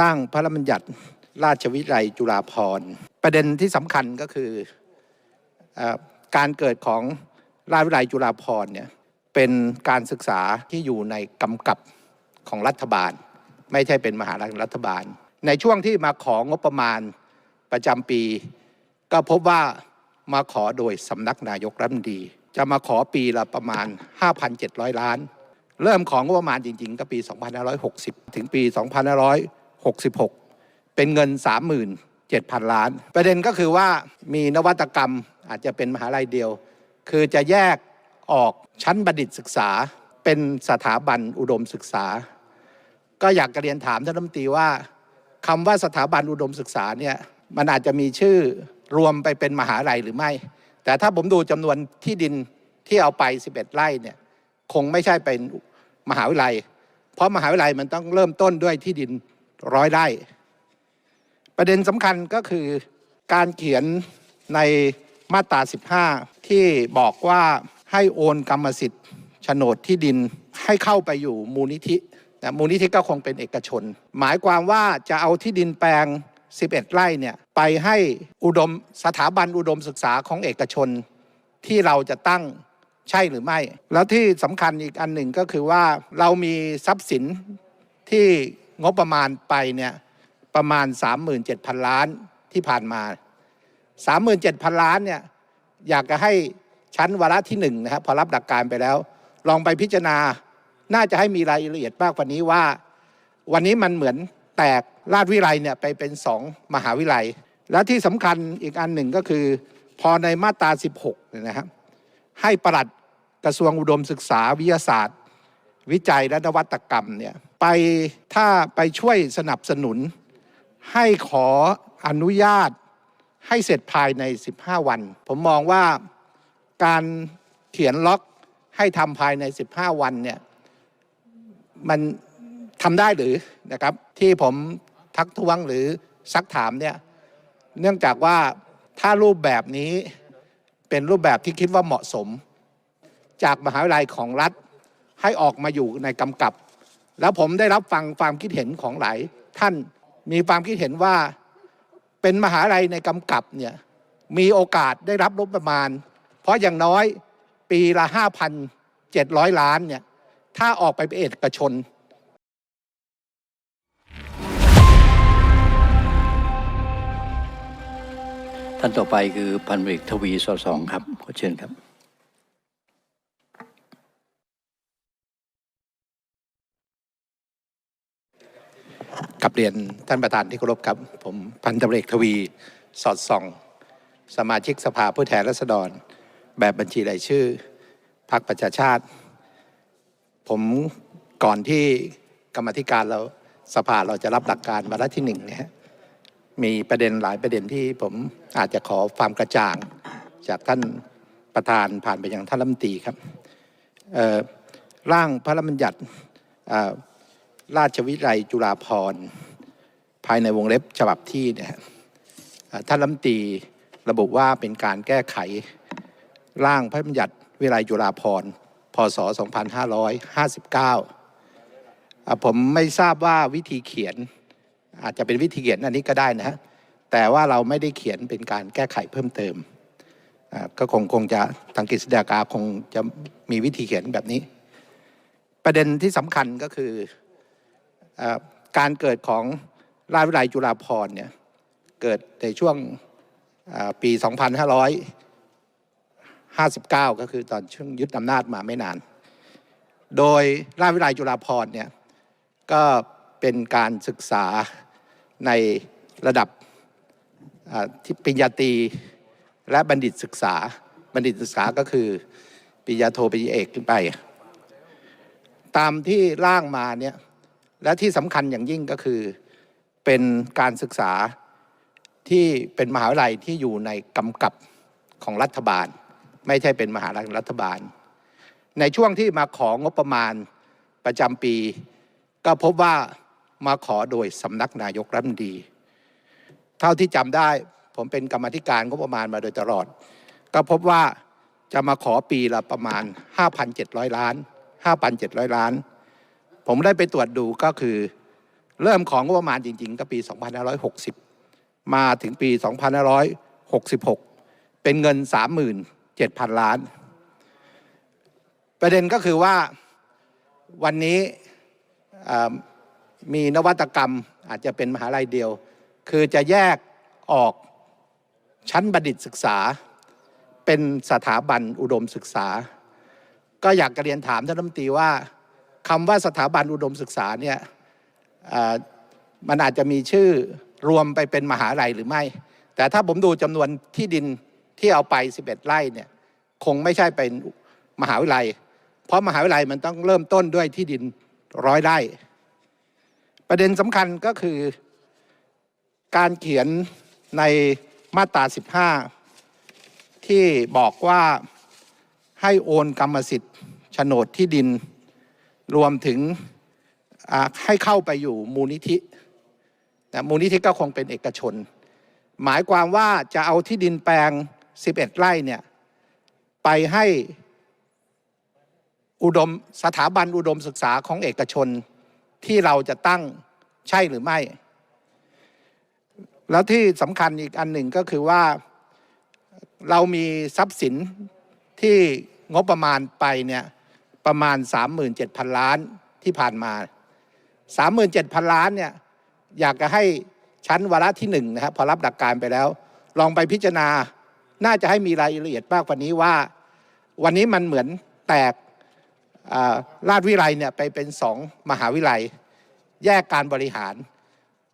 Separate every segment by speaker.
Speaker 1: ร่างพระราชบัญญัติราชวิทยาลัยจุฬาภรณ์ประเด็นที่สำคัญก็คืออการเกิดของราชวิทยาลัยจุฬาภรณ์เนี่ยเป็นการศึกษาที่อยู่ในกำกับของรัฐบาล ไม่ใช่เป็นมหาลัยรัฐบาล ในช่วงที่มาของงบประมาณประจำปี ก็พบว่ามาขอโดยสำนักนายกรัฐมนตรี จะมาขอปีละประมาณ 5,700 ล้าน เริ่มของงบประมาณจริง ๆ ก็ปี 2560 ถึงปี 2566 เป็นเงิน 37,000 ล้าน ประเด็นก็คือว่ามีนวัตกรรมอาจจะเป็นมหาลัยเดียว คือจะแยกออกชั้นบัณฑิตศึกษา เป็นสถาบันอุดมศึกษา ก็อยากจะเรียนถามท่านรัฐมนตรีว่าคำว่าสถาบันอุดมศึกษาเนี่ยมันอาจจะมีชื่อรวมไปเป็นมหาลัยหรือไม่ แต่ถ้าผมดูจำนวนที่ดินที่เอาไป 11 ไร่เนี่ยคงไม่ใช่เป็นมหาวิทยาลัย เพราะมหาวิทยาลัยมันต้องเริ่มต้นด้วยที่ดิน ร้อยไร่ประเด็นสำคัญก็คือการเขียนในมาตรา 15 ที่บอกว่าให้โอนกรรมสิทธิ์โฉนดที่ดินให้เข้าไปอยู่มูลนิธินะมูลนิธิก็คงเป็นเอกชน หมายความว่าจะเอาที่ดินแปลง 11 ไร่เนี่ยไปให้อุดมสถาบันอุดมศึกษาของเอกชนที่เราจะตั้งใช่หรือไม่ แล้วที่สำคัญอีกอันหนึ่งก็คือว่าเรามีทรัพย์สินที่ งบประมาณไปเนี่ยประมาณ 37,000 ล้านที่ผ่านมา 37,000 ล้านเนี่ยอยากจะให้ชั้นวาระที่หนึ่งนะครับพอรับหลักการไปแล้ว ลองไปพิจารณาน่าจะให้มีรายละเอียดมากกว่านี้ว่า วันนี้มันเหมือนแตกราชวิไลเนี่ยไปเป็นสองมหาวิไลและที่สำคัญอีกอันหนึ่งก็คือ พอในมาตรา 16เนี่ยนะครับให้ปลัดกระทรวงอุดมศึกษาวิทยาศาสตร์ วิจัยและนวัตกรรมเนี่ย ไปถ้าไปช่วยสนับสนุน ให้ขออนุญาตให้เสร็จภายใน 15 วัน ผมมองว่าการเขียนล็อกให้ทำภายใน 15 วันเนี่ยมันทำได้หรือนะครับที่ผมทักท้วงหรือซักถามเนี่ยเนื่องจากว่าถ้ารูปแบบนี้เป็นรูปแบบที่คิดว่าเหมาะสม จากมหาวิทยาลัยของรัฐให้ออกมาอยู่ในกำกับ แล้วผมได้รับฟังความคิดเห็นของหลายท่านมีความคิดเห็นว่าเป็นมหาลัยในกำกับเนี่ยมีโอกาสได้รับงบประมาณ เพราะอย่างน้อยปีละ 5,700 ล้านเนี่ยถ้าออกไปเป็นเอกชน
Speaker 2: ท่านต่อไปคือพันเอกทวีสอสองครับ ขอเชิญครับ
Speaker 1: กับเรียนท่านประธานที่เคารพครับ ผมพันตำรวจเอกทวีสอดส่อง สมาชิกสภาผู้แทนราษฎร แบบบัญชีรายชื่อพรรคประชาชาติ ผมก่อนที่กรรมธิการเราสภาเราจะรับหลักการวาระที่หนึ่งเนี่ยมีประเด็นหลายประเด็นที่ผมอาจจะขอความกระจ่าง จากท่านประธานผ่านไปยังท่านรัฐมนตรีครับร่างพระราชบัญญัติ ราชวิทยาลัยจุฬาภรภายในวงเล็บฉบับที่เนี่ยท่านรัฐมนตรีระบุว่าเป็นการแก้ไขร่างพระราชบัญญัติวิทยาลัยจุฬาภรพศ 2559อะผมไม่ทราบว่าวิธีเขียนอาจจะเป็นวิธีเขียนอันนี้ก็ได้นะฮะแต่ว่าเราไม่ได้เขียนเป็นการแก้ไขเพิ่มเติม ก็คงคงจะทางกฤษฎีกาคงจะมีวิธีเขียนแบบนี้ ประเด็นที่สำคัญก็คือ การเกิดของราชวิทยาลัยจุฬาภรณ์เนี่ยเกิดในช่วงเอ่อปี 2559 ก็คือตอนช่วงยึดอำนาจมาไม่นาน โดยราชวิทยาลัยจุฬาภรณ์เนี่ยก็เป็นการศึกษาในระดับปริญญาตรีและบัณฑิตศึกษา บัณฑิตศึกษาก็คือปริญญาโทปริญญาเอกขึ้นไป ตามที่ร่างมาเนี่ย และที่สำคัญอย่างยิ่งก็คือเป็นการศึกษาที่เป็นมหาวิทยาลัยที่อยู่ในกำกับของรัฐบาล ไม่ใช่เป็นมหาวิทยาลัยรัฐบาล ในช่วงที่มาของงบประมาณประจำปี ก็พบว่ามาขอโดยสำนักนายกรัฐมนตรีเท่าที่จำได้ผมเป็นกรรมธิการงบประมาณมาโดยตลอด ก็พบว่าจะมาขอปีละประมาณ 5,700 ล้าน 5,700 ล้าน ผมได้ไปตรวจดูก็คือ เริ่มของงบประมาณจริง ๆ ก็ปี 2560 มาถึงปี 2566 เป็นเงิน 37,000 ล้าน ประเด็นก็คือว่าวันนี้มีนวัตกรรมอาจจะเป็นมหาลัยเดียว คือจะแยกออกชั้นบัณฑิตศึกษา เป็นสถาบันอุดมศึกษา ก็อยากจะเรียนถามท่านรัฐมนตรีว่า คำว่าสถาบันอุดมศึกษาเนี่ยมันอาจจะมีชื่อรวมไปเป็นมหาลัยหรือไม่ แต่ถ้าผมดูจำนวนที่ดินที่เอาไป 11 ไร่เนี่ยคงไม่ใช่เป็นมหาวิทยาลัย เพราะมหาวิทยาลัยมันต้องเริ่มต้นด้วยที่ดินร้อยไร่ ประเด็นสำคัญก็คือ การเขียนในมาตรา 15 ที่บอกว่าให้โอนกรรมสิทธิ์โฉนดที่ดิน รวมถึงให้เข้าไปอยู่มูลนิธิแต่มูลนิธิก็คงเป็นเอกชน หมายความว่าจะเอาที่ดินแปลง 11 ไร่เนี่ยไปให้อุดมสถาบันอุดมศึกษาของเอกชนที่เราจะตั้งใช่หรือไม่ แล้วที่สำคัญอีกอันหนึ่งก็คือว่าเรามีทรัพย์สินที่งบประมาณไปเนี่ย ประมาณ 37,000 ล้านที่ผ่านมา 37,000 ล้านเนี่ยอยากจะให้ชั้นวาระที่หนึ่งนะครับพอรับหลักการไปแล้ว ลองไปพิจารณาน่าจะให้มีรายละเอียดมากกว่านี้ว่า วันนี้มันเหมือนแตกอ่าราชวิไลเนี่ยไปเป็นสองมหาวิไลแยกการบริหาร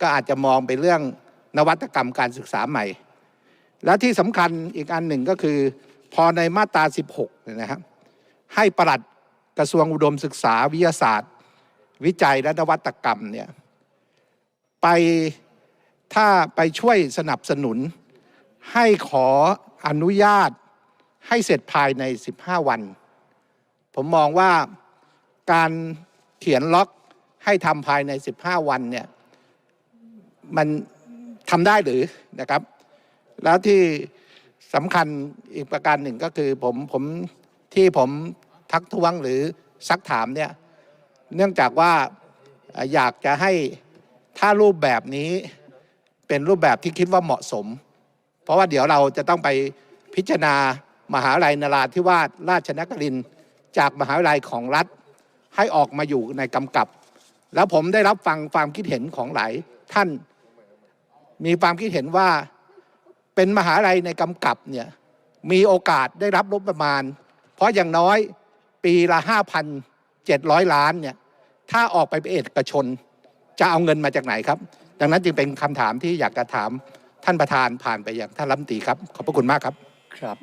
Speaker 1: ก็อาจจะมองไปเรื่องนวัตกรรมการศึกษาใหม่ และที่สำคัญอีกอันหนึ่งก็คือ พอในมาตรา 16เนี่ยนะครับให้ประหลัด กระทรวงอุดมศึกษาวิทยาศาสตร์ วิจัยและนวัตกรรมเนี่ยไปถ้าไปช่วยสนับสนุน ให้ขออนุญาตให้เสร็จภายใน 15 วัน ผมมองว่าการเขียนล็อกให้ทำภายใน 15 วันเนี่ยมันทำได้หรือนะครับ แล้วที่สำคัญอีกประการหนึ่งก็คือผมผมที่ผม ทักท้วงหรือซักถามเนี่ยเนื่องจากว่าอยากจะให้ถ้ารูปแบบนี้เป็นรูปแบบที่คิดว่าเหมาะสม เพราะว่าเดี๋ยวเราจะต้องไปพิจารณามหาวิทยาลัยนราธิวาสราชนครินจากมหาวิทยาลัยของรัฐให้ออกมาอยู่ในกำกับ แล้วผมได้รับฟังความคิดเห็นของหลายท่าน มีความคิดเห็นว่าเป็นมหาลัยในกำกับเนี่ยมีโอกาสได้รับงบประมาณ เพราะอย่างน้อย ปีละ 5,700 ล้านเนี่ยถ้าออกไปเป็นเอกชน จะเอาเงินมาจากไหนครับ ดังนั้นจึงเป็นคำถามที่อยากจะถามท่านประธานผ่านไปอย่างท่านรัฐมนตรีครับ ขอบพระคุณมากครับ
Speaker 2: ครับ